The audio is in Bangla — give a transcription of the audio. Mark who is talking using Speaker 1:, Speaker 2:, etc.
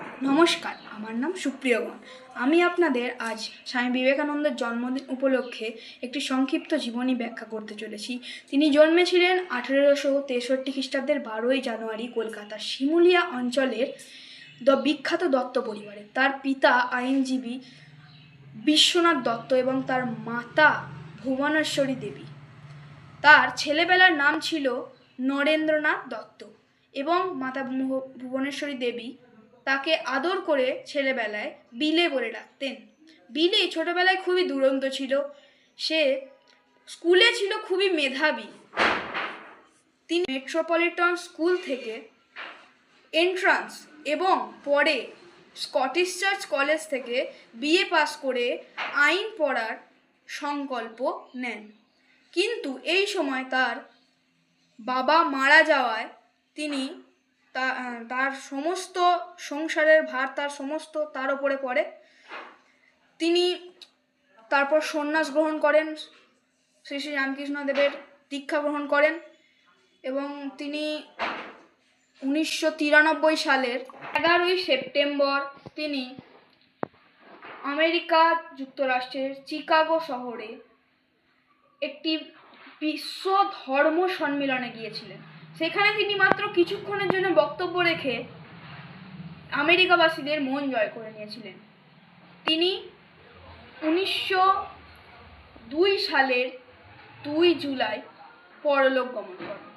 Speaker 1: নমস্কার, আমার নাম সুপ্রিয়গণ আমি আপনাদের আজ স্বামী বিবেকানন্দের জন্মদিন উপলক্ষে একটি সংক্ষিপ্ত জীবনী ব্যাখ্যা করতে চলেছি। তিনি জন্মেছিলেন আঠেরোশো তেষট্টি খ্রিস্টাব্দের বারোই জানুয়ারি কলকাতার শিমুলিয়া অঞ্চলের দ বিখ্যাত দত্ত পরিবারে। তার পিতা আইনজীবী বিশ্বনাথ দত্ত এবং তার মাতা ভুবনেশ্বরী দেবী। তার ছেলেবেলার নাম ছিল নরেন্দ্রনাথ দত্ত এবং মাতা ভুবনেশ্বরী দেবী তাকে আদর করে ছেলেবেলায় বিলে বলে ডাকতেন। বিলে ছোটবেলায় খুবই দুরন্ত ছিল। সে স্কুলে ছিল খুবই মেধাবী। তিনি মেট্রোপলিটন স্কুল থেকে এন্ট্রান্স এবং পরে স্কটিশ চার্চ কলেজ থেকে বিএ পাস করে আইন পড়ার সংকল্প নেন। কিন্তু এই সময় তার বাবা মারা যাওয়ায় তিনি তা- তার সমস্ত সংসারের ভার, তার সমস্ত তার ওপরে পড়ে। তিনি তারপর সন্ন্যাস গ্রহণ করেন, শ্রী শ্রী রামকৃষ্ণ দেবের দীক্ষা গ্রহণ করেন এবং তিনি উনিশশো তিরানব্বই সালের এগারোই সেপ্টেম্বর তিনি আমেরিকা যুক্তরাষ্ট্রের চিকাগো শহরে একটি বিশ্ব ধর্ম সম্মেলনে গিয়েছিলেন। সেখানে তিনি মাত্র কিছুক্ষণের জন্য বক্তব্য রেখে আমেরিকাবাসীদের মন জয় করে নিয়েছিলেন। তিনি উনিশশো দুই সালের দুই জুলাই পরলোক গমন করেন।